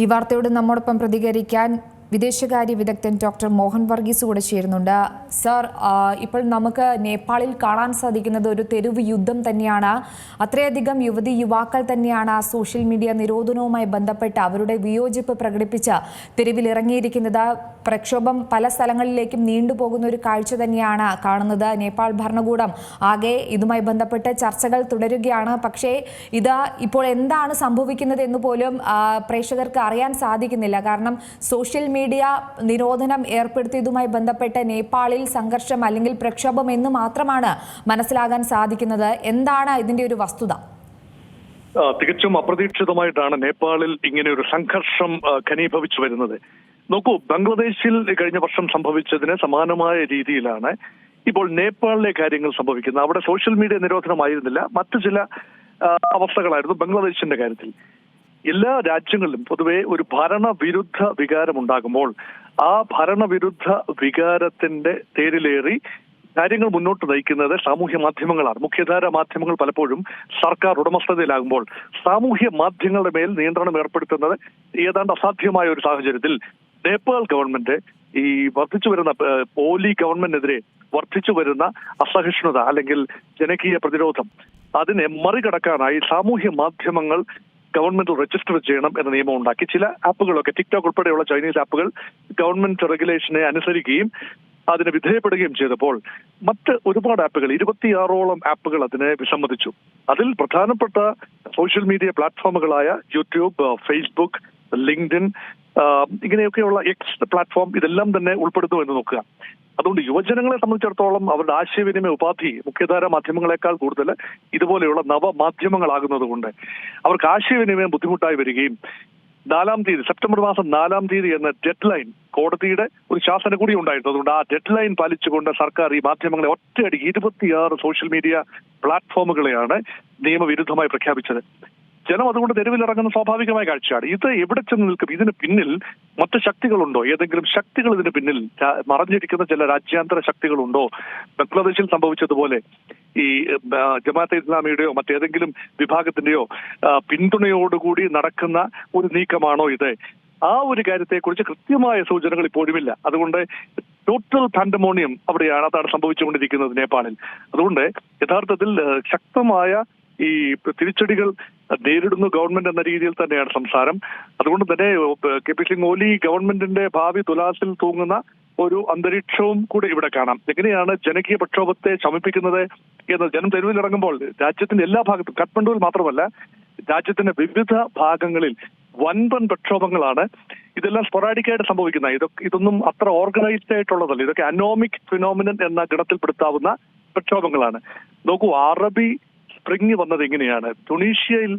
ഈ വാർത്തയോട് നമ്മോടൊപ്പം പ്രതികരിക്കാൻ വിദേശകാര്യ വിദഗ്ധൻ ഡോക്ടർ മോഹൻ വർഗീസ് കൂടെ ചേരുന്നുണ്ട്. സർ ഇപ്പോൾ നമുക്ക് നേപ്പാളിൽ കാണാൻ സാധിക്കുന്നത് ഒരു തെരുവ് യുദ്ധം തന്നെയാണ്. അത്രയധികം യുവതി യുവാക്കൾ തന്നെയാണ് സോഷ്യൽ മീഡിയ നിരോധനവുമായി ബന്ധപ്പെട്ട് അവരുടെ വിയോജിപ്പ് പ്രകടിപ്പിച്ച് തെരുവിലിറങ്ങിയിരിക്കുന്നത് പ്രക്ഷോഭം പല സ്ഥലങ്ങളിലേക്കും നീണ്ടുപോകുന്ന ഒരു കാഴ്ച തന്നെയാണ് കാണുന്നത്. നേപ്പാൾ ഭരണകൂടം ആകെ ഇതുമായി ബന്ധപ്പെട്ട് ചർച്ചകൾ തുടരുകയാണ്. പക്ഷേ ഇത് ഇപ്പോൾ എന്താണ് സംഭവിക്കുന്നത് എന്ന് പോലും പ്രേക്ഷകർക്ക് അറിയാൻ സാധിക്കുന്നില്ല. കാരണം സോഷ്യൽ മീഡിയ നിരോധനം ഏർപ്പെടുത്തിയതുമായി ബന്ധപ്പെട്ട് നേപ്പാളിൽ സംഘർഷം അല്ലെങ്കിൽ പ്രക്ഷോഭം എന്ന് മാത്രമാണ് മനസ്സിലാകാൻ സാധിക്കുന്നത്. എന്താണ് ഇതിന്റെ ഒരു വസ്തുത? തികച്ചും അപ്രതീക്ഷിതമായിട്ടാണ് നേപ്പാളിൽ ഇങ്ങനെ ഒരു സംഘർഷം ഘനീഭവിച്ചു വരുന്നത്. നോക്കൂ ബംഗ്ലാദേശിൽ കഴിഞ്ഞ വർഷം സംഭവിച്ചതിന് സമാനമായ രീതിയിലാണ് ഇപ്പോൾ നേപ്പാളിലെ കാര്യങ്ങൾ സംഭവിക്കുന്നത്. അവിടെ സോഷ്യൽ മീഡിയ നിരോധനമായിരുന്നില്ല. മറ്റു ചില അവസ്ഥകളായിരുന്നു ബംഗ്ലാദേശിന്റെ കാര്യത്തിൽ. എല്ലാ രാജ്യങ്ങളിലും പൊതുവെ ഒരു ഭരണവിരുദ്ധ വികാരം ഉണ്ടാകുമ്പോൾ ആ ഭരണവിരുദ്ധ വികാരത്തിന്റെ തേരിലേറി കാര്യങ്ങൾ മുന്നോട്ട് നയിക്കുന്നത് സാമൂഹ്യ മാധ്യമങ്ങളാണ്. മുഖ്യധാര മാധ്യമങ്ങൾ പലപ്പോഴും സർക്കാർ ഉടമസ്ഥതയിലാകുമ്പോൾ സാമൂഹ്യ മാധ്യമങ്ങളുടെ മേൽ നിയന്ത്രണം ഏർപ്പെടുത്തുന്നത് ഏതാണ്ട് അസാധ്യമായ ഒരു സാഹചര്യത്തിൽ നേപ്പാൾ ഗവൺമെന്റ് ഈ വർദ്ധിച്ചു വരുന്ന പോലി ഗവൺമെന്റിനെതിരെ വർദ്ധിച്ചു വരുന്ന അസഹിഷ്ണുത അല്ലെങ്കിൽ ജനകീയ പ്രതിരോധം അതിനെ മറികടക്കാനായി സാമൂഹ്യ മാധ്യമങ്ങൾ ഗവൺമെന്റ് രജിസ്റ്റർ ചെയ്യണം എന്ന നിയമം ഉണ്ടാക്കി ചില ആപ്പുകളൊക്കെ ടിക്ടോക്ക് ഉൾപ്പെടെയുള്ള ചൈനീസ് ആപ്പുകൾ ഗവൺമെന്റ് റെഗുലേഷനെ അനുസരിക്കുകയും അതിന് വിധേയപ്പെടുകയും ചെയ്തപ്പോൾ മറ്റ് ഒരുപാട് ആപ്പുകൾ ഇരുപത്തിയാറോളം ആപ്പുകൾ അതിനെ വിസമ്മതിച്ചു. അതിൽ പ്രധാനപ്പെട്ട സോഷ്യൽ മീഡിയ പ്ലാറ്റ്ഫോമുകളായ യൂട്യൂബ് ഫേസ്ബുക്ക് ലിങ്ക്ഡിൻ ഇങ്ങനെയൊക്കെയുള്ള എക്സ് പ്ലാറ്റ്ഫോം ഇതെല്ലാം തന്നെ ഉൾപ്പെടുന്നു എന്ന് നോക്കുക. അതുകൊണ്ട് യുവജനങ്ങളെ സംബന്ധിച്ചിടത്തോളം അവരുടെ ആശയവിനിമയ ഉപാധി മുഖ്യധാര മാധ്യമങ്ങളെക്കാൾ കൂടുതൽ ഇതുപോലെയുള്ള നവമാധ്യമങ്ങളാകുന്നത് കൊണ്ട് അവർക്ക് ആശയവിനിമയം ബുദ്ധിമുട്ടായി വരികയും നാലാം തീയതി സെപ്റ്റംബർ മാസം നാലാം തീയതി എന്ന ഡെഡ് ലൈൻ കോടതിയുടെ ഒരു ശാസന കൂടി ഉണ്ടായിരുന്നു. അതുകൊണ്ട് ആ ഡെഡ് ലൈൻ പാലിച്ചുകൊണ്ട് സർക്കാർ ഈ മാധ്യമങ്ങളെ ഒറ്റയടി ഇരുപത്തിയാറ് സോഷ്യൽ മീഡിയ പ്ലാറ്റ്ഫോമുകളെയാണ് നിയമവിരുദ്ധമായി പ്രഖ്യാപിച്ചത്. ജനം അതുകൊണ്ട് തെരുവിലിറങ്ങുന്ന സ്വാഭാവികമായ കാഴ്ചയാണ്. ഇത് എവിടെ ചെന്ന് നിൽക്കും? ഇതിന് പിന്നിൽ മറ്റ് ശക്തികളുണ്ടോ? ഏതെങ്കിലും ശക്തികൾ ഇതിന് പിന്നിൽ മറഞ്ഞിരിക്കുന്ന ചില രാജ്യാന്തര ശക്തികളുണ്ടോ? ബംഗ്ലാദേശിൽ സംഭവിച്ചതുപോലെ ഈ ജമാഅത്തെ ഇസ്ലാമിയുടെയോ മറ്റേതെങ്കിലും വിഭാഗത്തിന്റെയോ പിന്തുണയോടുകൂടി നടക്കുന്ന ഒരു നീക്കമാണോ ഇത്? ആ ഒരു കാര്യത്തെക്കുറിച്ച് കൃത്യമായ സൂചനകൾ ഇപ്പോഴുമില്ല. അതുകൊണ്ട് ടോട്ടൽ പാൻഡമോണിയം അവിടെയാണ് അതാണ് സംഭവിച്ചുകൊണ്ടിരിക്കുന്നത് നേപ്പാളിൽ. അതുകൊണ്ട് യഥാർത്ഥത്തിൽ ശക്തമായ ഈ തിരിച്ചടികൾ നേരിടുന്നു ഗവൺമെന്റ് എന്ന രീതിയിൽ തന്നെയാണ് സംസാരം. അതുകൊണ്ട് തന്നെ കെ പി സിംഗ് ഓലി ഗവൺമെന്റിന്റെ ഭാവി തുലാസിൽ തൂങ്ങുന്ന ഒരു അന്തരീക്ഷവും കൂടെ ഇവിടെ കാണാം. എങ്ങനെയാണ് ജനകീയ പ്രക്ഷോഭത്തെ ശമിപ്പിക്കുന്നത് എന്ന് ജനം തെരുവിലിറങ്ങുമ്പോൾ രാജ്യത്തിന്റെ എല്ലാ ഭാഗത്തും കഠ്മണ്ഡുവിൽ മാത്രമല്ല രാജ്യത്തിന്റെ വിവിധ ഭാഗങ്ങളിൽ വൻപൻ പ്രക്ഷോഭങ്ങളാണ് ഇതെല്ലാം സ്പൊറാഡിക്കായിട്ട് സംഭവിക്കുന്ന ഇതൊക്കെ ഇതൊന്നും അത്ര ഓർഗനൈസ്ഡ് ആയിട്ടുള്ളതല്ല. ഇതൊക്കെ അനോമിക് ഫിനോമിനൻ എന്ന ഗണത്തിൽപ്പെടുത്താവുന്ന പ്രക്ഷോഭങ്ങളാണ്. നോക്കൂ അറബി സ്പ്രിങ് വന്നത് എങ്ങനെയാണ് തുണീഷ്യയിൽ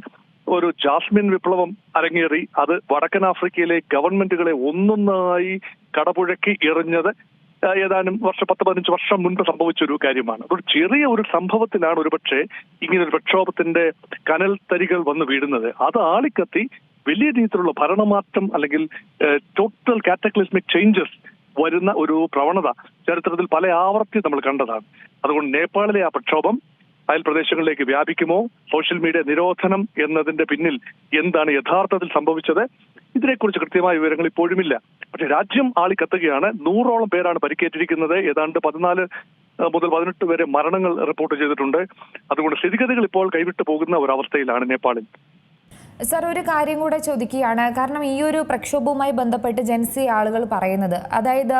ഒരു ജാസ്മിൻ വിപ്ലവം അരങ്ങേറി. അത് വടക്കൻ ആഫ്രിക്കയിലെ ഗവൺമെന്റുകളെ ഒന്നൊന്നായി കടപുഴക്കി എറിഞ്ഞത് ഏതാനും വർഷം പത്ത് പതിനഞ്ച് വർഷം മുൻപ് സംഭവിച്ച ഒരു കാര്യമാണ്. ഒരു ചെറിയ ഒരു സംഭവത്തിലാണ് ഒരുപക്ഷെ ഇങ്ങനെ ഒരു പ്രക്ഷോഭത്തിന്റെ കനൽ തരികൾ വന്ന് വീഴുന്നത്. അത് ആളിക്കത്തി വലിയ രീതിയിലുള്ള ഭരണമാറ്റം അല്ലെങ്കിൽ ടോട്ടൽ കാറ്റക്ലിസ്മിക് ചേഞ്ചസ് വരുന്ന ഒരു പ്രവണത ചരിത്രത്തിൽ പല ആവർത്തി നമ്മൾ കണ്ടതാണ്. അതുകൊണ്ട് നേപ്പാളിലെ ആ പ്രക്ഷോഭം അയൽ പ്രദേശങ്ങളിലേക്ക് വ്യാപിക്കുമോ? സോഷ്യൽ മീഡിയ നിരോധനം എന്നതിന്റെ പിന്നിൽ എന്താണ് യഥാർത്ഥത്തിൽ സംഭവിച്ചത്? ഇതിനെക്കുറിച്ച് കൃത്യമായ വിവരങ്ങൾ ഇപ്പോഴുമില്ല. പക്ഷെ രാജ്യം ആളിക്കത്തുകയാണ് നൂറോളം പേരാണ് പരിക്കേറ്റിരിക്കുന്നത്. ഏതാണ്ട് പതിനാല് മുതൽ പതിനെട്ട് വരെ മരണങ്ങൾ റിപ്പോർട്ട് ചെയ്തിട്ടുണ്ട്. അതുകൊണ്ട് സ്ഥിതിഗതികൾ ഇപ്പോൾ കൈവിട്ടു പോകുന്ന ഒരു അവസ്ഥയിലാണ് നേപ്പാളിൽ. സർ ഒരു കാര്യം കൂടെ ചോദിക്കുകയാണ്. കാരണം ഈ ഒരു പ്രക്ഷോഭവുമായി ബന്ധപ്പെട്ട് ജൻസി ആളുകൾ പറയുന്നത്. അതായത്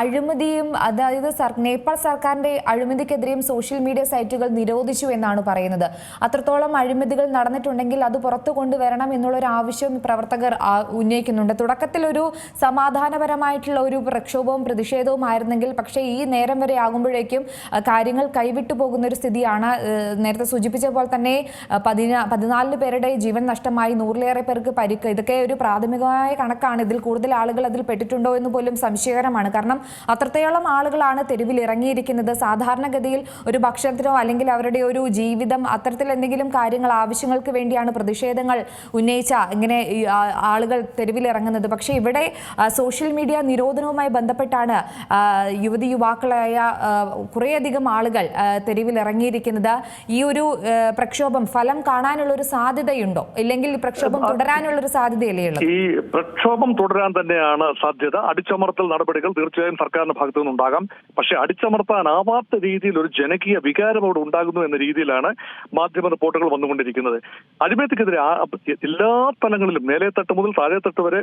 അഴിമതിയും അതായത് സർ നേപ്പാൾ സർക്കാരിന്റെ അഴിമതിക്കെതിരെയും സോഷ്യൽ മീഡിയ സൈറ്റുകൾ നിരോധിച്ചു എന്നാണ് പറയുന്നത്. അത്രത്തോളം അഴിമതികൾ നടന്നിട്ടുണ്ടെങ്കിൽ അത് പുറത്തു കൊണ്ടുവരണം എന്നുള്ളൊരു ആവശ്യം പ്രവർത്തകർ ഉന്നയിക്കുന്നുണ്ട്. തുടക്കത്തിൽ ഒരു സമാധാനപരമായിട്ടുള്ള ഒരു പ്രക്ഷോഭവും പ്രതിഷേധവും ആയിരുന്നെങ്കിൽ പക്ഷേ ഈ നേരം വരെ ആകുമ്പോഴേക്കും കാര്യങ്ങൾ കൈവിട്ടു പോകുന്ന ഒരു സ്ഥിതിയാണ് നേരത്തെ സൂചിപ്പിച്ച പോലെ തന്നെ പതിനാ പതിനാലിന് പേരുടെ ജീവൻ നഷ്ടമായി നൂറിലേറെ പേർക്ക് പരിക്ക്. ഇതൊക്കെ ഒരു പ്രാഥമികമായ കണക്കാണ്. ഇതിൽ കൂടുതൽ ആളുകൾ അതിൽ പെട്ടിട്ടുണ്ടോ എന്ന് പോലും സംശയകരമാണ്. കാരണം അത്രത്തോളം ആളുകളാണ് തെരുവിൽ ഇറങ്ങിയിരിക്കുന്നത്. സാധാരണഗതിയിൽ ഒരു ഭക്ഷണത്തിനോ അല്ലെങ്കിൽ അവരുടെ ഒരു ജീവിതം അത്തരത്തിൽ എന്തെങ്കിലും കാര്യങ്ങൾ ആവശ്യങ്ങൾക്ക് വേണ്ടിയാണ് പ്രതിഷേധങ്ങൾ ഉന്നയിച്ച ഇങ്ങനെ ആളുകൾ തെരുവിൽ ഇറങ്ങുന്നത്. പക്ഷേ ഇവിടെ സോഷ്യൽ മീഡിയ നിരോധനവുമായി ബന്ധപ്പെട്ടാണ് യുവതി യുവാക്കളായ കുറേയധികം ആളുകൾ തെരുവിൽ ഇറങ്ങിയിരിക്കുന്നത്. ഈ ഒരു പ്രക്ഷോഭം ഫലം കാണാനുള്ള ഒരു സാധ്യതയുണ്ടോ? ഇല്ലെങ്കിൽ പ്രക്ഷോഭം തുടരാനുള്ള ഒരു സാധ്യതയല്ലേ ഉള്ളത്? ഈ പ്രക്ഷോഭം തുടരാൻ തന്നെയാണ് സാധ്യത. അടിച്ചമർത്തൽ നടപടികൾ തീർച്ചയായും സർക്കാരിന്റെ ഭാഗത്തു നിന്നുണ്ടാകാം. പക്ഷെ അടിച്ചമർത്താനാവാത്ത രീതിയിൽ ഒരു ജനകീയ വികാരം അവിടെ ഉണ്ടാകുന്നു എന്ന രീതിയിലാണ് മാധ്യമ റിപ്പോർട്ടുകൾ വന്നുകൊണ്ടിരിക്കുന്നത്. അഴിമതിക്കെതിരെ എല്ലാ തലങ്ങളിലും മേലേത്തട്ട് മുതൽ താഴെത്തട്ട് വരെ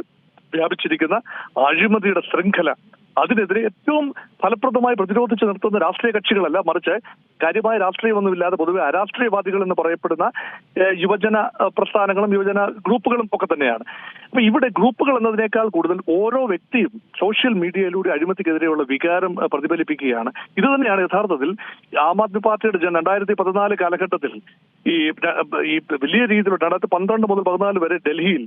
വ്യാപിച്ചിരിക്കുന്ന അഴിമതിയുടെ ശൃംഖല അതിനെതിരെ ഏറ്റവും ഫലപ്രദമായി പ്രതിരോധിച്ച് നിർത്തുന്ന രാഷ്ട്രീയ കക്ഷികളല്ല മറിച്ച് കാര്യമായ രാഷ്ട്രീയമൊന്നുമില്ലാതെ പൊതുവെ അരാഷ്ട്രീയവാദികൾ എന്ന് പറയപ്പെടുന്ന യുവജന പ്രസ്ഥാനങ്ങളും യുവജന ഗ്രൂപ്പുകളും ഒക്കെ തന്നെയാണ്. അപ്പൊ ഇവിടെ ഗ്രൂപ്പുകൾ എന്നതിനേക്കാൾ കൂടുതൽ ഓരോ വ്യക്തിയും സോഷ്യൽ മീഡിയയിലൂടെ അഴിമതിക്കെതിരെയുള്ള വികാരം പ്രതിഫലിപ്പിക്കുകയാണ്. ഇത് തന്നെയാണ് യഥാർത്ഥത്തിൽ ആം ആദ്മി പാർട്ടിയുടെ ജന രണ്ടായിരത്തി പതിനാല് കാലഘട്ടത്തിൽ ഈ വലിയ രീതിയിലുള്ള രണ്ടായിരത്തി പന്ത്രണ്ട് മുതൽ പതിനാല് വരെ ഡൽഹിയിൽ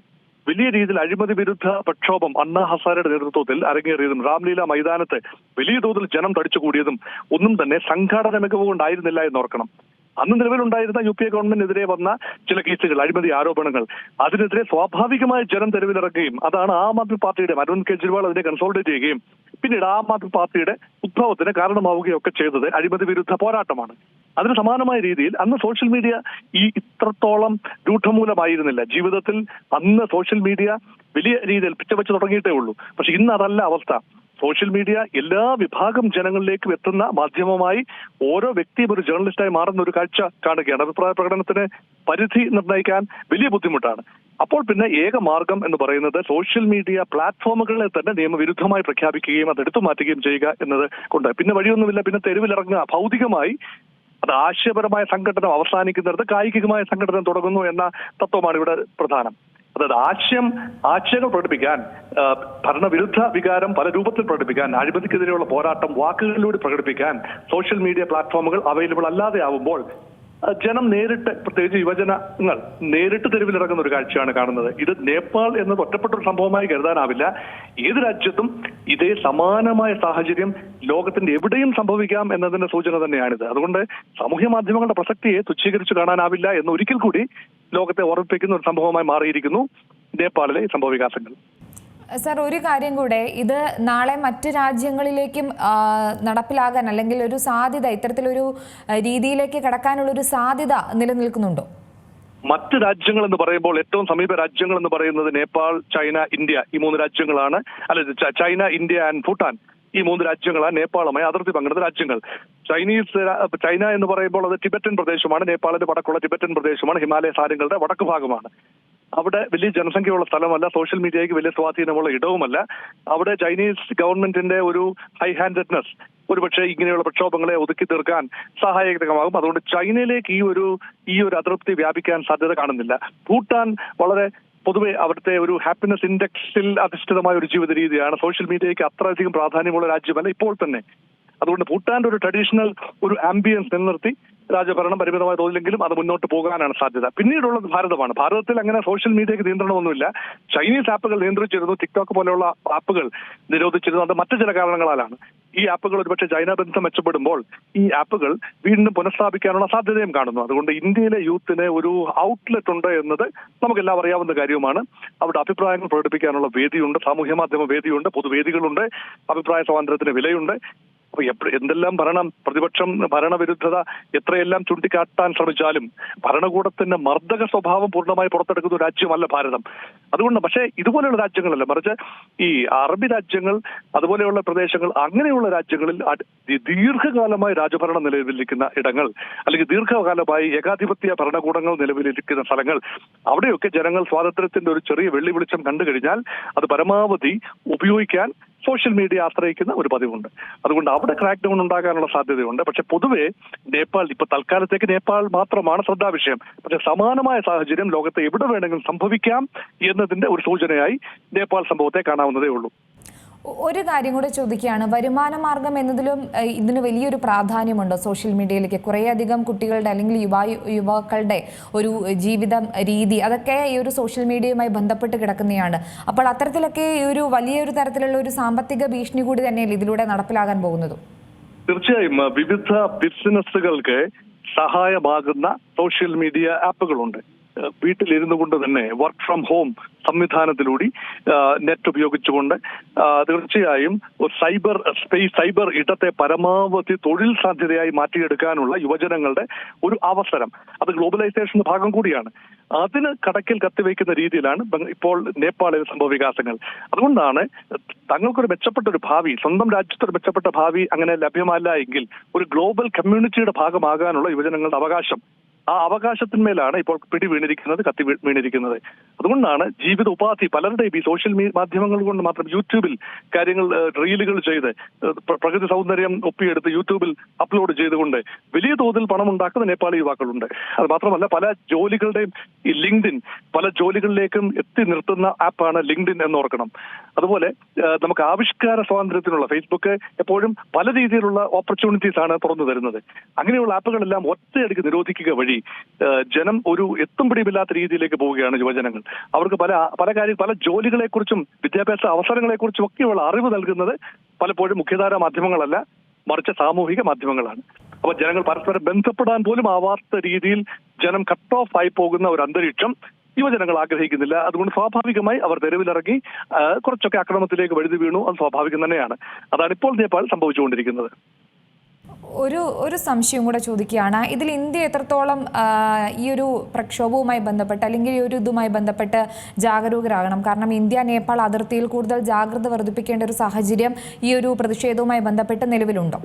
വലിയ രീതിയിൽ അഴിമതി വിരുദ്ധ പ്രക്ഷോഭം അണ്ണാ ഹസാരയുടെ നേതൃത്വത്തിൽ അരങ്ങേറിയതും രാംലീല മൈതാനത്ത് വലിയ തോതിൽ ജനം തടിച്ചുകൂടിയതും ഒന്നും തന്നെ സംഘാടന മികവ് കൊണ്ടായിരുന്നില്ല എന്ന് ഓർക്കണം. അന്ന് നിലവിലുണ്ടായിരുന്ന യു പി എ ഗവൺമെന്റിനെതിരെ വന്ന ചില കേസുകൾ അഴിമതി ആരോപണങ്ങൾ. അതിനെതിരെ സ്വാഭാവികമായ ജനം തെരുവിലിറങ്ങുകയും അതാണ് ആം ആദ്മി പാർട്ടിയുടെ അരവിന്ദ് കെജ്രിവാൾ അതിനെ കൺസോൾട്ടേറ്റ് ചെയ്യുകയും പിന്നീട് ആം ആദ്മി പാർട്ടിയുടെ ഉദ്ഭവത്തിന് കാരണമാവുകയും ഒക്കെ ചെയ്തത് അഴിമതി വിരുദ്ധ പോരാട്ടമാണ്. അതിന് സമാനമായ രീതിയിൽ അന്ന് സോഷ്യൽ മീഡിയ ഈ ഇത്രത്തോളം രൂഢമൂലമായിരുന്നില്ല. ജീവിതത്തിൽ അന്ന് സോഷ്യൽ മീഡിയ വലിയ രീതിയിൽ പിച്ചവെച്ച് തുടങ്ങിയിട്ടേ ഉള്ളൂ. പക്ഷെ ഇന്ന് അതല്ല അവസ്ഥ. സോഷ്യൽ മീഡിയ എല്ലാ വിഭാഗം ജനങ്ങളിലേക്കും എത്തുന്ന മാധ്യമമായി ഓരോ വ്യക്തിയും ഒരു ജേർണലിസ്റ്റായി മാറുന്ന ഒരു കാഴ്ച കാണുകയാണ്. അഭിപ്രായ പ്രകടനത്തിന് പരിധി നിർണയിക്കാൻ വലിയ ബുദ്ധിമുട്ടാണ്. അപ്പോൾ പിന്നെ ഏക മാർഗം എന്ന് പറയുന്നത് സോഷ്യൽ മീഡിയ പ്ലാറ്റ്ഫോമുകളെ തന്നെ നിയമവിരുദ്ധമായി പ്രഖ്യാപിക്കുകയും അത് എടുത്തു മാറ്റുകയും ചെയ്യുക എന്നത് കൊണ്ട്. പിന്നെ വഴിയൊന്നുമില്ല. പിന്നെ തെരുവിലിറങ്ങുക. ഭൗതികമായി അത് ആശയപരമായ സംഘടന അവസാനിക്കുന്നിടത്ത് കായികമായ സംഘടന തുടങ്ങുന്നു എന്ന തത്വമാണ് ഇവിടെ പ്രധാനം. അതായത് ആശയം ആശയങ്ങൾ പ്രകടിപ്പിക്കാൻ ഭരണവിരുദ്ധ വികാരം പല രൂപത്തിൽ പ്രകടിപ്പിക്കാൻ അഴിമതിക്കെതിരെയുള്ള പോരാട്ടം വാക്കുകളിലൂടെ പ്രകടിപ്പിക്കാൻ സോഷ്യൽ മീഡിയ പ്ലാറ്റ്ഫോമുകൾ അവൈലബിൾ അല്ലാതെ ആവുമ്പോൾ ജനം നേരിട്ട് പ്രത്യേകിച്ച് യുവജനങ്ങൾ നേരിട്ട് തെരുവിലിറങ്ങുന്ന ഒരു കാഴ്ചയാണ് കാണുന്നത്. ഇത് നേപ്പാൾ എന്നത് ഒറ്റപ്പെട്ട ഒരു സംഭവമായി കരുതാനാവില്ല. ഏത് രാജ്യത്തും ഇതേ സമാനമായ സാഹചര്യം ലോകത്തിന്റെ എവിടെയും സംഭവിക്കാം എന്നതിന്റെ സൂചന തന്നെയാണിത്. അതുകൊണ്ട് സാമൂഹ്യ മാധ്യമങ്ങളുടെ പ്രസക്തിയെ തുച്ഛീകരിച്ചു കാണാനാവില്ല എന്ന് ഒരിക്കൽ കൂടി ലോകത്തെ ഓർമ്മിപ്പിക്കുന്ന ഒരു സംഭവമായി മാറിയിരിക്കുന്നു നേപ്പാളിലെ സംഭവ സംഭവവികാസങ്ങൾ. സർ ഒരു കാര്യം കൂടെ. ഇത് നാളെ മറ്റ് രാജ്യങ്ങളിലേക്കും നടപ്പിലാകാൻ അല്ലെങ്കിൽ ഒരു സാധ്യത ഇത്തരത്തിലൊരു രീതിയിലേക്ക് കടക്കാനുള്ള ഒരു സാധ്യത നിലനിൽക്കുന്നുണ്ടോ? മറ്റ് രാജ്യങ്ങൾ എന്ന് പറയുമ്പോൾ ഏറ്റവും സമീപ രാജ്യങ്ങൾ എന്ന് പറയുന്നത് നേപ്പാൾ ചൈന ഇന്ത്യ ഈ മൂന്ന് രാജ്യങ്ങളാണ്. അല്ല ചൈന ഇന്ത്യ ആൻഡ് ഭൂട്ടാൻ ഈ മൂന്ന് രാജ്യങ്ങളാണ് നേപ്പാളുമായി അതിർത്തി പങ്കിടുന്ന രാജ്യങ്ങൾ. ചൈനീസ് ചൈന എന്ന് പറയുമ്പോൾ അത് ടിബറ്റൻ പ്രദേശമാണ്. നേപ്പാളിന്റെ വടക്കുള്ള ടിബറ്റൻ പ്രദേശമാണ്. ഹിമാലയ സാരങ്ങളുടെ വടക്ക് ഭാഗമാണ് അവിടെ വലിയ ജനസംഖ്യയുള്ള സ്ഥലമല്ല സോഷ്യൽ മീഡിയയ്ക്ക് വലിയ സ്വാധീനമുള്ള ഇടവുമല്ല. അവിടെ ചൈനീസ് ഗവൺമെന്റിന്റെ ഒരു ഹൈ ഹാൻഡഡ്നെസ് ഒരുപക്ഷെ ഇങ്ങനെയുള്ള പ്രക്ഷോഭങ്ങളെ ഒതുക്കി തീർക്കാൻ സഹായകരമാകും. അതുകൊണ്ട് ചൈനയിലേക്ക് ഈ ഒരു ഈ ഒരു അതൃപ്തി വ്യാപിക്കാൻ സാധ്യത കാണുന്നില്ല. ഭൂട്ടാൻ വളരെ പൊതുവെ അവിടുത്തെ ഒരു ഹാപ്പിനെസ് ഇൻഡെക്സിൽ അധിഷ്ഠിതമായ ഒരു ജീവിത രീതിയാണ്. സോഷ്യൽ മീഡിയയ്ക്ക് അത്രയധികം പ്രാധാന്യമുള്ള രാജ്യമല്ല ഇപ്പോൾ തന്നെ. അതുകൊണ്ട് ഭൂട്ടാന്റെ ഒരു ട്രഡീഷണൽ ഒരു ആംബിയൻസ് നിലനിർത്തി രാജഭരണം പരിമിതമായ തോതിലെങ്കിലും അത് മുന്നോട്ട് പോകാനാണ് സാധ്യത. പിന്നീടുള്ളത് ഭാരതമാണ്. ഭാരതത്തിൽ അങ്ങനെ സോഷ്യൽ മീഡിയയ്ക്ക് നിയന്ത്രണമൊന്നുമില്ല. ചൈനീസ് ആപ്പുകൾ നിയന്ത്രിച്ചിരുന്നു. ടിക്ടോക്ക് പോലെയുള്ള ആപ്പുകൾ നിരോധിച്ചിരുന്നു. അത് മറ്റു ചില കാരണങ്ങളാലാണ്. ഈ ആപ്പുകൾ ഒരുപക്ഷെ ചൈന ബന്ധം മെച്ചപ്പെടുമ്പോൾ ഈ ആപ്പുകൾ വീണ്ടും പുനഃസ്ഥാപിക്കാനുള്ള സാധ്യതയും കാണുന്നു. അതുകൊണ്ട് ഇന്ത്യയിലെ യൂത്തിന് ഒരു ഔട്ട്ലെറ്റ് ഉണ്ട് എന്നത് നമുക്കെല്ലാം അറിയാവുന്ന കാര്യവുമാണ്. അവിടെ അഭിപ്രായങ്ങൾ പ്രകടിപ്പിക്കാനുള്ള വേദിയുണ്ട്. സാമൂഹ്യ മാധ്യമ വേദിയുണ്ട്. പൊതുവേദികളുണ്ട്. അഭിപ്രായ സ്വാതന്ത്ര്യത്തിന് വിലയുണ്ട്. എന്തെല്ലാം ഭരണം പ്രതിപക്ഷം ഭരണവിരുദ്ധത എത്രയെല്ലാം ചൂണ്ടിക്കാട്ടാൻ ശ്രമിച്ചാലും ഭരണകൂടത്തിന്റെ മർദ്ദക സ്വഭാവം പൂർണമായി പുറത്തെടുക്കുന്ന രാജ്യമല്ല ഭാരതം. അതുകൊണ്ട് പക്ഷേ ഇതുപോലെയുള്ള രാജ്യങ്ങളല്ല. മറിച്ച് ഈ അറബി രാജ്യങ്ങൾ അതുപോലെയുള്ള പ്രദേശങ്ങൾ അങ്ങനെയുള്ള രാജ്യങ്ങളിൽ ദീർഘകാലമായി രാജഭരണം നിലവിലിരിക്കുന്ന ഇടങ്ങൾ അല്ലെങ്കിൽ ദീർഘകാലമായി ഏകാധിപത്യ ഭരണകൂടങ്ങൾ നിലവിലിരിക്കുന്ന സ്ഥലങ്ങൾ അവിടെയൊക്കെ ജനങ്ങൾ സ്വാതന്ത്ര്യത്തിന്റെ ഒരു ചെറിയ വെള്ളി വെളിച്ചം കണ്ടു കഴിഞ്ഞാൽ അത് പരമാവധി ഉപയോഗിക്കാൻ സോഷ്യൽ മീഡിയ ആശ്രയിക്കുന്ന ഒരു പതിവുണ്ട്. അതുകൊണ്ട് അവിടെ ക്രാക്ക് ഡൗൺ ഉണ്ടാകാനുള്ള സാധ്യതയുണ്ട്. പക്ഷെ പൊതുവെ നേപ്പാൾ ഇപ്പൊ തൽക്കാലത്തേക്ക് നേപ്പാൾ മാത്രമാണ് ശ്രദ്ധാവിഷയം പക്ഷെ സമാനമായ സാഹചര്യം ലോകത്തെ എവിടെ വേണമെങ്കിലും സംഭവിക്കാം എന്നതിന്റെ ഒരു സൂചനയായി നേപ്പാൾ സംഭവത്തെ കാണാവുന്നതേ ഉള്ളൂ. ഒരു കാര്യം കൂടെ ചോദിക്കുകയാണ്. വരുമാന മാർഗം എന്നതിലും ഇതിന് വലിയൊരു പ്രാധാന്യമുണ്ടോ സോഷ്യൽ മീഡിയയിലേക്ക്. കുറേയധികം കുട്ടികളുടെ അല്ലെങ്കിൽ യുവാ യുവാക്കളുടെ ഒരു ജീവിതം രീതി അതൊക്കെ ഈ ഒരു സോഷ്യൽ മീഡിയയുമായി ബന്ധപ്പെട്ട് കിടക്കുന്നതാണ് അപ്പോൾ അത്തരത്തിലൊക്കെ ഈ ഒരു വലിയൊരു തരത്തിലുള്ള ഒരു സാമ്പത്തിക ഭീഷണി കൂടി തന്നെയല്ലേ ഇതിലൂടെ നടപ്പിലാകാൻ പോകുന്നതും? തീർച്ചയായും വിവിധ ബിസിനസ്സുകൾക്ക് സഹായമാകുന്ന സോഷ്യൽ മീഡിയ ആപ്പുകളുണ്ട്. വീട്ടിലിരുന്നു കൊണ്ട് തന്നെ വർക്ക് ഫ്രം ഹോം സംവിധാനത്തിലൂടെ നെറ്റ് ഉപയോഗിച്ചുകൊണ്ട് തീർച്ചയായും ഒരു സൈബർ സ്പേസ് സൈബർ ഇടത്തെ പരമാവധി തൊഴിൽ സാധ്യതയായി മാറ്റിയെടുക്കാനുള്ള യുവജനങ്ങളുടെ ഒരു അവസരം. അത് ഗ്ലോബലൈസേഷന്റെ ഭാഗം കൂടിയാണ്. അതിന് കടക്കിൽ കത്തിവെക്കുന്ന രീതിയിലാണ് ഇപ്പോൾ നേപ്പാളിൽ സംഭവ വികാസങ്ങൾ. അതുകൊണ്ടാണ് തങ്ങൾക്കൊരു മെച്ചപ്പെട്ട ഒരു ഭാവി സ്വന്തം രാജ്യത്തൊരു മെച്ചപ്പെട്ട ഭാവി അങ്ങനെ ലഭ്യമല്ല എങ്കിൽ ഒരു ഗ്ലോബൽ കമ്മ്യൂണിറ്റിയുടെ ഭാഗമാകാനുള്ള യുവജനങ്ങളുടെ അവകാശം ആ അവകാശത്തിന്മേലാണ് ഇപ്പോൾ പിടി വീണിരിക്കുന്നത് കത്തി വീണിരിക്കുന്നത്. അതുകൊണ്ടാണ് ജീവിത ഉപാധി പലരുടെയും ഈ സോഷ്യൽ മാധ്യമങ്ങൾ കൊണ്ട് മാത്രം യൂട്യൂബിൽ കാര്യങ്ങൾ റീലുകൾ ചെയ്ത് പ്രകൃതി സൗന്ദര്യം ഒപ്പിയെടുത്ത് യൂട്യൂബിൽ അപ്ലോഡ് ചെയ്തുകൊണ്ട് വലിയ തോതിൽ പണം ഉണ്ടാക്കുന്ന നേപ്പാളി യുവാക്കളുണ്ട്. അത് മാത്രമല്ല പല ജോലികളുടെയും ഈ ലിങ്ക്ഡിൻ പല ജോലികളിലേക്കും എത്തി നിർത്തുന്ന ആപ്പാണ് ലിങ്ക്ഡിൻ എന്ന് ഓർക്കണം. അതുപോലെ നമുക്ക് ആവിഷ്കാര സ്വാതന്ത്ര്യത്തിനുള്ള ഫേസ്ബുക്ക് എപ്പോഴും പല രീതിയിലുള്ള ഓപ്പർച്യൂണിറ്റീസ് ആണ് തുറന്നു തരുന്നത്. അങ്ങനെയുള്ള ആപ്പുകളെല്ലാം ഒറ്റയടിക്ക് നിരോധിക്കുക വഴി ജനം ഒരു എത്തും പിടിയുമില്ലാത്ത രീതിയിലേക്ക് പോവുകയാണ് യുവജനങ്ങൾ. അവർക്ക് പല പല കാര്യം പല ജോലികളെക്കുറിച്ചും വിദ്യാഭ്യാസ അവസരങ്ങളെക്കുറിച്ചും ഒക്കെയുള്ള അറിവ് നൽകുന്നത് പലപ്പോഴും മുഖ്യധാര മാധ്യമങ്ങളല്ല മറിച്ച് സാമൂഹിക മാധ്യമങ്ങളാണ്. അപ്പൊ ജനങ്ങൾ പരസ്പരം ബന്ധപ്പെടാൻ പോലും ആവാത്ത രീതിയിൽ ജനം കട്ട് ഓഫ് ആയി പോകുന്ന ഒരു അന്തരീക്ഷം യുവജനങ്ങൾ ആഗ്രഹിക്കുന്നില്ല. അതുകൊണ്ട് സ്വാഭാവികമായി അവർ തെരുവിലിറങ്ങി കുറച്ചൊക്കെ അക്രമത്തിലേക്ക് വഴുതി വീണു. അത് സ്വാഭാവികം തന്നെയാണ്. അതാണ് ഇപ്പോൾ നേപ്പാൾ സംഭവിച്ചുകൊണ്ടിരിക്കുന്നത്. ഒരു ഒരു സംശയം കൂടെ ചോദിക്കുകയാണ്. ഇതിൽ ഇന്ത്യ എത്രത്തോളം ഈ ഒരു പ്രക്ഷോഭവുമായി ബന്ധപ്പെട്ട് അല്ലെങ്കിൽ ഈ ഒരു ഇതുമായി ബന്ധപ്പെട്ട് ജാഗരൂകരാകണം? കാരണം ഇന്ത്യ നേപ്പാൾ അതിർത്തിയിൽ കൂടുതൽ ജാഗ്രത വർദ്ധിപ്പിക്കേണ്ട ഒരു സാഹചര്യം ഈ ഒരു പ്രതിഷേധവുമായി ബന്ധപ്പെട്ട് നിലവിലുണ്ടോ?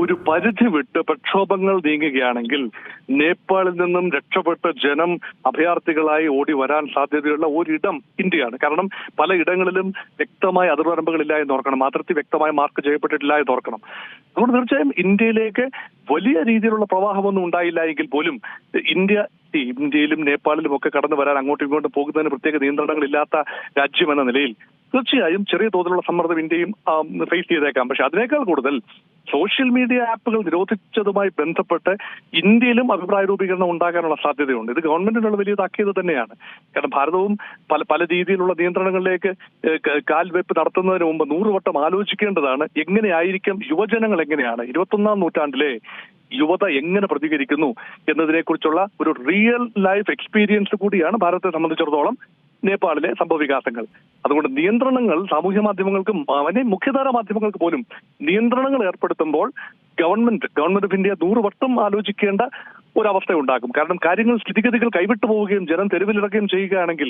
ഒരു പരിധി വിട്ട് പ്രക്ഷോഭങ്ങൾ നീങ്ങുകയാണെങ്കിൽ നേപ്പാളിൽ നിന്നും രക്ഷപ്പെട്ട ജനം അഭയാർത്ഥികളായി ഓടി വരാൻ സാധ്യതയുള്ള ഒരിടം ഇന്ത്യയാണ്. കാരണം പല ഇടങ്ങളിലും വ്യക്തമായ അതിർവരമ്പുകളില്ല എന്ന് ഓർക്കണം. അതിർത്തി വ്യക്തമായി മാർക്ക് ചെയ്യപ്പെട്ടിട്ടില്ല എന്ന് ഓർക്കണം. അതുകൊണ്ട് തീർച്ചയായും ഇന്ത്യയിലേക്ക് വലിയ രീതിയിലുള്ള പ്രവാഹമൊന്നും ഉണ്ടായില്ല എങ്കിൽ പോലും ഇന്ത്യ ഇന്ത്യയിലും നേപ്പാളിലും ഒക്കെ കടന്നു വരാൻ അങ്ങോട്ടും ഇങ്ങോട്ടും പോകുന്നതിന് പ്രത്യേക നിയന്ത്രണങ്ങളില്ലാത്ത രാജ്യം എന്ന നിലയിൽ തീർച്ചയായും ചെറിയ തോതിലുള്ള സമ്മർദ്ദം ഇന്ത്യയും ഫേസ് ചെയ്തേക്കാം. പക്ഷെ അതിനേക്കാൾ കൂടുതൽ സോഷ്യൽ മീഡിയ ആപ്പുകൾ നിരോധിച്ചതുമായി ബന്ധപ്പെട്ട് ഇന്ത്യയിലും അഭിപ്രായ രൂപീകരണം ഉണ്ടാകാനുള്ള സാധ്യതയുണ്ട്. ഇത് ഗവൺമെന്റിനുള്ള വലിയ താക്കീത് തന്നെയാണ്. കാരണം ഭാരതവും പല പല രീതിയിലുള്ള നിയന്ത്രണങ്ങളിലേക്ക് കാൽവെപ്പ് നടത്തുന്നതിന് മുമ്പ് നൂറുവട്ടം ആലോചിക്കേണ്ടതാണ് എങ്ങനെയായിരിക്കും യുവജനങ്ങൾ എങ്ങനെയാണ് ഇരുപത്തൊന്നാം നൂറ്റാണ്ടിലെ യുവത എങ്ങനെ പ്രതികരിക്കുന്നു എന്നതിനെക്കുറിച്ചുള്ള ഒരു റിയൽ ലൈഫ് എക്സ്പീരിയൻസ് കൂടിയാണ് ഭാരതത്തെ സംബന്ധിച്ചിടത്തോളം നേപ്പാളിലെ സംഭവവികാസങ്ങൾ അതുകൊണ്ട് നിയന്ത്രണങ്ങൾ സാമൂഹ്യ മാധ്യമങ്ങൾക്കും അവനെ മുഖ്യധാര മാധ്യമങ്ങൾക്ക് പോലും നിയന്ത്രണങ്ങൾ ഏർപ്പെടുത്തുമ്പോൾ ഗവൺമെന്റ് ഗവൺമെന്റ് ഓഫ് ഇന്ത്യ നൂറുവട്ടം ആലോചിക്കേണ്ട ഒരവസ്ഥ ഉണ്ടാകും കാരണം കാര്യങ്ങൾ സ്ഥിതിഗതികൾ കൈവിട്ടു പോവുകയും ജനം തെരുവിലിറക്കുകയും ചെയ്യുകയാണെങ്കിൽ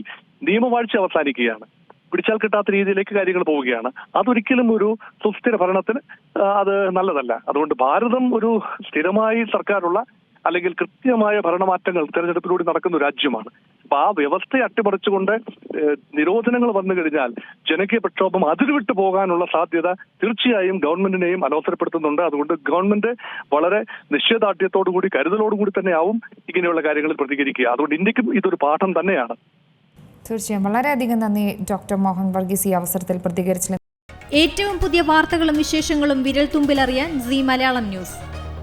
നിയമവാഴ്ച അവസാനിക്കുകയാണ്. പിടിച്ചാൽ കിട്ടാത്ത രീതിയിലേക്ക് കാര്യങ്ങൾ പോവുകയാണ്. അതൊരിക്കലും ഒരു സുസ്ഥിര ഭരണത്തിന് അത് നല്ലതല്ല. അതുകൊണ്ട് ഭാരതം ഒരു സ്ഥിരമായി സർക്കാരുള്ള അല്ലെങ്കിൽ കൃത്യമായ ഭരണമാറ്റങ്ങൾ തെരഞ്ഞെടുപ്പിലൂടെ നടക്കുന്ന രാജ്യമാണ്. അപ്പൊ ആ വ്യവസ്ഥയെ അട്ടിമറിച്ചുകൊണ്ട് നിരോധനങ്ങൾ വന്നു കഴിഞ്ഞാൽ ജനകീയ പ്രക്ഷോഭം അതിരുവിട്ട് പോകാനുള്ള സാധ്യത തീർച്ചയായും ഗവൺമെന്റിനെയും അലോസരപ്പെടുത്തുന്നുണ്ട് അതുകൊണ്ട് ഗവൺമെന്റ് വളരെ നിശ്ചയദാർഢ്യത്തോടുകൂടി കരുതലോടുകൂടി തന്നെയാവും ഇങ്ങനെയുള്ള കാര്യങ്ങളിൽ പ്രതികരിക്കുക. അതുകൊണ്ട് ഇന്ത്യക്കും ഇതൊരു പാഠം തന്നെയാണ്. തീർച്ചയായും. വളരെയധികം നന്ദി ഡോക്ടർ മോഹൻ വർഗീസ് ഈ അവസരത്തിൽ പ്രതികരിച്ചു ഏറ്റവും പുതിയ വാർത്തകളും വിശേഷങ്ങളും വിരൽ തുമ്പിലറിയാൻ സി മലയാളം ന്യൂസ്.